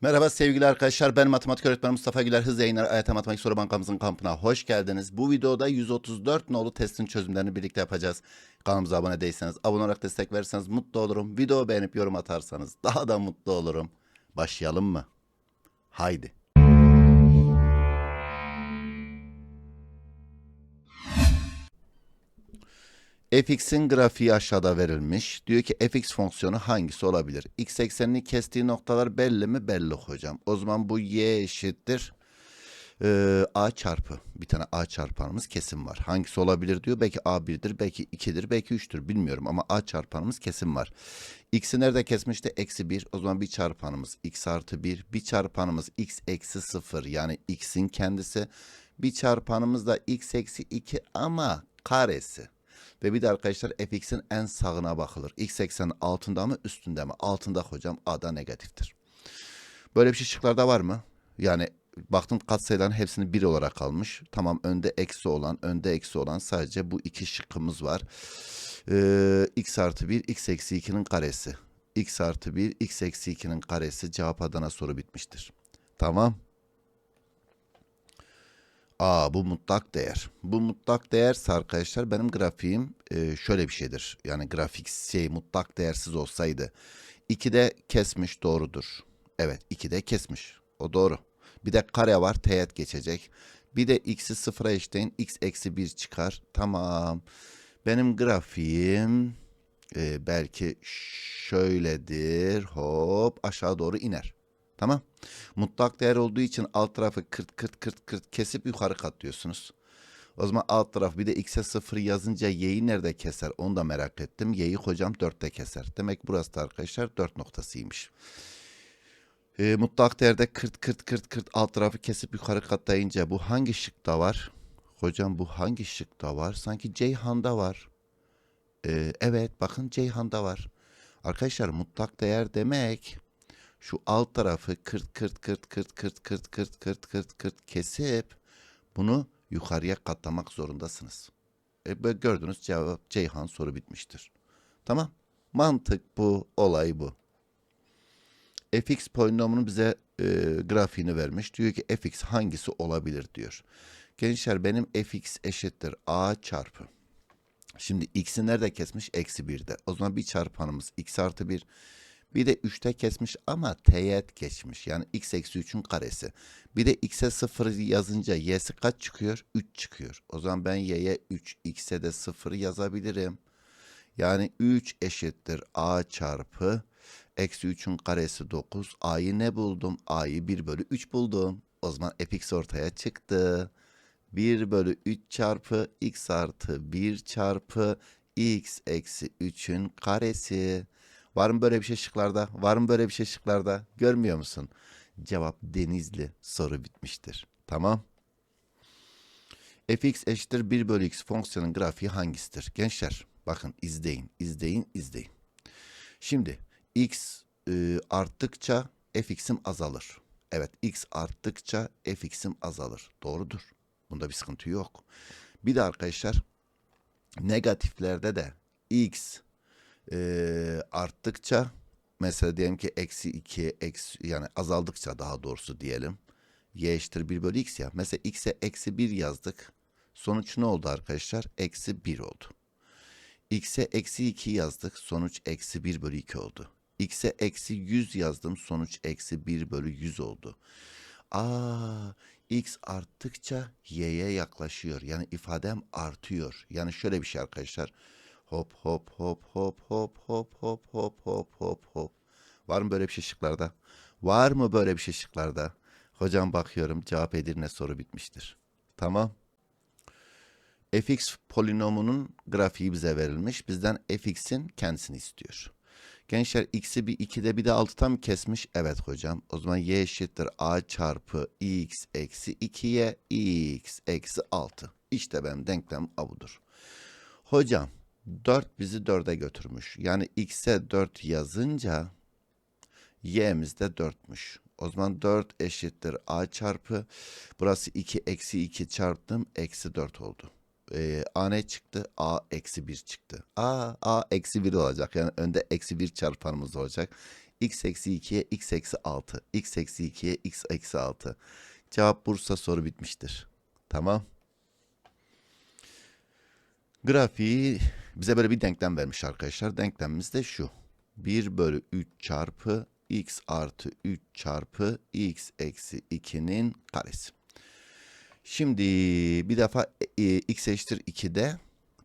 Merhaba sevgili arkadaşlar. Ben matematik öğretmeni Mustafa Güler. Hız yayınları AYT Matematik Soru Bankamızın kampına hoş geldiniz. Bu videoda 134 nolu testin çözümlerini birlikte yapacağız. Kanalımıza abone değilseniz, abone olarak destek verirseniz mutlu olurum. Video beğenip yorum atarsanız daha da mutlu olurum. Başlayalım mı? Haydi. Fx'in grafiği aşağıda verilmiş. Diyor ki fx fonksiyonu hangisi olabilir? x eksenini kestiği noktalar belli mi? Belli hocam. O zaman bu y eşittir. Ee, a çarpı. Bir tane a çarpanımız kesin var. Hangisi olabilir diyor. Belki a1'dir, belki 2'dir, belki 3'tür bilmiyorum ama a çarpanımız kesin var. x'i nerede kesmişti? Eksi 1. O zaman bir çarpanımız x artı 1. Bir çarpanımız x eksi 0 yani x'in kendisi. Bir çarpanımız da x eksi 2 ama karesi. Ve bir de arkadaşlar fx'in en sağına bakılır. X eksenin altında mı üstünde mi? Altında hocam a da negatiftir. Böyle bir şey şıklarda var mı? Yani baktım katsayıların hepsini bir olarak almış. Tamam önde eksi olan, önde eksi olan sadece bu iki şıkkımız var. Ee, x artı 1, x eksi 2'nin karesi. x artı 1, x eksi 2'nin karesi cevap Adana soru bitmiştir. Tamam. Aa bu mutlak değer. Bu mutlak değerse arkadaşlar benim grafiğim e, şöyle bir şeydir. Yani grafik şey mutlak değersiz olsaydı 2'de kesmiş doğrudur. Evet 2'de kesmiş. O doğru. Bir de kare var teğet geçecek. Bir de x'i sıfıra eşitleyin x eksi 1 çıkar. Tamam. Benim grafiğim e, belki şöyledir. Hop aşağı doğru iner. Tamam. Mutlak değer olduğu için alt tarafı kırt kırt kırt kırt kesip yukarı katlıyorsunuz. O zaman alt taraf bir de x'e 0 yazınca y'yi nerede keser onu da merak ettim. Y'yi hocam 4'te keser. Demek burası da arkadaşlar 4 noktasıymış. E, mutlak değerde kırt kırt kırt kırt alt tarafı kesip yukarı katlayınca bu hangi şıkta var? Hocam bu hangi şıkta var? Sanki Ceyhan'da var. E, evet bakın Ceyhan'da var. Arkadaşlar mutlak değer demek şu alt tarafı kırt kırt kırt kırt kırt kırt kırt kırt kırt kırt kesip bunu yukarıya katlamak zorundasınız. E, gördünüz cevap Ceyhan soru bitmiştir. Tamam. Mantık bu, olay bu. fx polinomunun bize e, grafiğini vermiş. Diyor ki fx hangisi olabilir diyor. Gençler benim fx eşittir a çarpı. Şimdi x'i nerede kesmiş? Eksi 1'de. O zaman bir çarpanımız x artı 1 bir de 3'te kesmiş ama teğet geçmiş. Yani x eksi 3'ün karesi. Bir de x'e 0 yazınca y'si kaç çıkıyor? 3 çıkıyor. O zaman ben y'ye 3, x'e de 0 yazabilirim. Yani 3 eşittir a çarpı eksi 3'ün karesi 9. A'yı ne buldum? A'yı 1 bölü 3 buldum. O zaman fx ortaya çıktı. 1 bölü 3 çarpı x artı 1 çarpı x eksi 3'ün karesi. Var mı böyle bir şey şıklarda? Var mı böyle bir şey şıklarda? Görmüyor musun? Cevap Denizli. Soru bitmiştir. Tamam. fx eşittir 1 bölü x fonksiyonun grafiği hangisidir? Gençler bakın izleyin, izleyin, izleyin. Şimdi x e, arttıkça fx'im azalır. Evet x arttıkça fx'im azalır. Doğrudur. Bunda bir sıkıntı yok. Bir de arkadaşlar negatiflerde de x e, arttıkça mesela diyelim ki eksi 2 eksi yani azaldıkça daha doğrusu diyelim y eşittir 1 bölü x ya. Mesela x'e eksi 1 yazdık. Sonuç ne oldu arkadaşlar? Eksi 1 oldu. x'e eksi 2 yazdık. Sonuç eksi 1 bölü 2 oldu. x'e eksi 100 yazdım. Sonuç eksi 1 bölü 100 oldu. Aa, x arttıkça y'ye yaklaşıyor. Yani ifadem artıyor. Yani şöyle bir şey arkadaşlar. Hop hop hop hop hop hop hop hop hop hop hop. Var mı böyle bir şey şıklarda? Var mı böyle bir şey şıklarda? Hocam bakıyorum cevap Edirne soru bitmiştir. Tamam. fx polinomunun grafiği bize verilmiş. Bizden fx'in kendisini istiyor. Gençler x'i bir 2'de bir de 6'ta mı kesmiş? Evet hocam. O zaman y eşittir a çarpı x eksi 2'ye x eksi 6. İşte benim denklem abudur. Hocam 4 bizi 4'e götürmüş. Yani x'e 4 yazınca y'miz de 4'müş. O zaman 4 eşittir a çarpı. Burası 2 eksi 2 çarptım. Eksi 4 oldu. Ee, a ne çıktı? a eksi 1 çıktı. a a eksi 1 olacak. Yani önde eksi 1 çarpanımız olacak. x eksi 2'ye x eksi 6. x eksi 2'ye x eksi 6. Cevap Bursa soru bitmiştir. Tamam. Grafiği bize böyle bir denklem vermiş arkadaşlar. Denklemimiz de şu. 1 bölü 3 çarpı x artı 3 çarpı x eksi 2'nin karesi. Şimdi bir defa e, x eşittir 2'de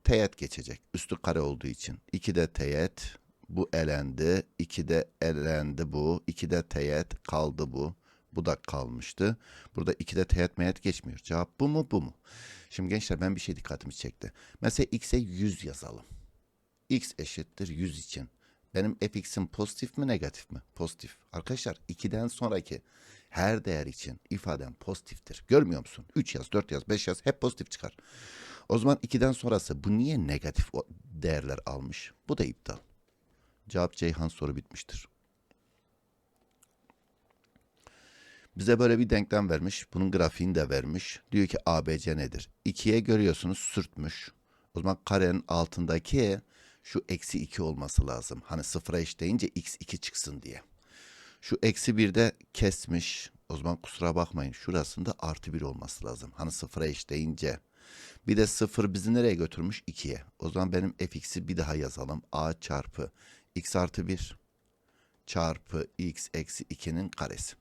teğet geçecek. Üstü kare olduğu için. 2'de teğet. Bu elendi. 2'de elendi bu. 2'de teğet kaldı bu. Bu da kalmıştı. Burada 2'de teğet meyet geçmiyor. Cevap bu mu bu mu? Şimdi gençler ben bir şey dikkatimi çekti. Mesela x'e 100 yazalım. x eşittir 100 için. Benim fx'im pozitif mi negatif mi? Pozitif. Arkadaşlar 2'den sonraki her değer için ifadem pozitiftir. Görmüyor musun? 3 yaz, 4 yaz, 5 yaz hep pozitif çıkar. O zaman 2'den sonrası bu niye negatif değerler almış? Bu da iptal. Cevap Ceyhan soru bitmiştir. Bize böyle bir denklem vermiş. Bunun grafiğini de vermiş. Diyor ki ABC nedir? 2'ye görüyorsunuz sürtmüş. O zaman karenin altındaki şu eksi 2 olması lazım. Hani sıfıra eşitleyince x 2 çıksın diye. Şu eksi 1 de kesmiş. O zaman kusura bakmayın. Şurasında artı 1 olması lazım. Hani sıfıra eşitleyince. Bir de sıfır bizi nereye götürmüş? 2'ye. O zaman benim fx'i bir daha yazalım. a çarpı x artı 1 çarpı x eksi 2'nin karesi.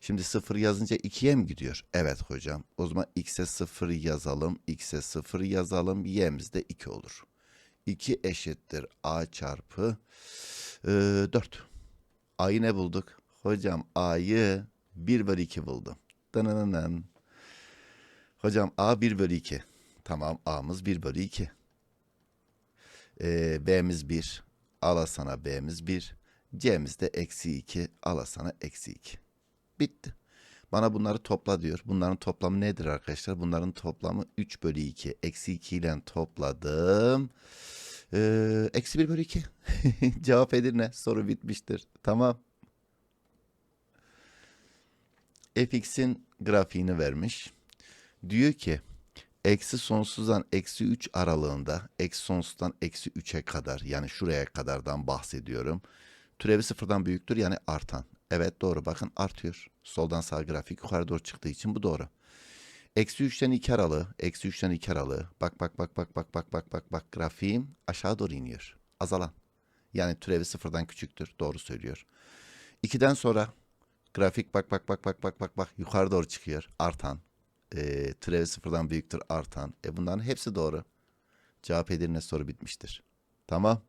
Şimdi 0 yazınca 2'ye mi gidiyor? Evet hocam. O zaman x'e 0 yazalım. x'e 0 yazalım. y'miz de 2 olur. 2 eşittir a çarpı e, 4. A'yı ne bulduk? Hocam A'yı 1 bölü 2 buldum. Dınınının. Hocam A 1 bölü 2. Tamam A'mız 1 bölü 2. Ee, B'miz 1. Ala sana B'miz 1. C'miz de eksi 2. Ala sana eksi 2. Bitti. Bana bunları topla diyor. Bunların toplamı nedir arkadaşlar? Bunların toplamı 3 bölü 2. Eksi 2 ile topladım. Ee, eksi 1 bölü 2. Cevap Edirne. Soru bitmiştir. Tamam. fx'in grafiğini vermiş. Diyor ki eksi sonsuzdan eksi 3 aralığında eksi sonsuzdan eksi 3'e kadar yani şuraya kadardan bahsediyorum. Türevi sıfırdan büyüktür yani artan. Evet doğru bakın artıyor. Soldan sağ grafik yukarı doğru çıktığı için bu doğru. Eksi 3'ten 2 aralığı, eksi 3'ten 2 aralığı. Bak bak bak bak bak bak bak bak bak grafiğim aşağı doğru iniyor. Azalan. Yani türevi sıfırdan küçüktür. Doğru söylüyor. 2'den sonra grafik bak bak bak bak bak bak bak yukarı doğru çıkıyor. Artan. E, türevi sıfırdan büyüktür artan. E bunların hepsi doğru. Cevap Edirne soru bitmiştir. Tamam.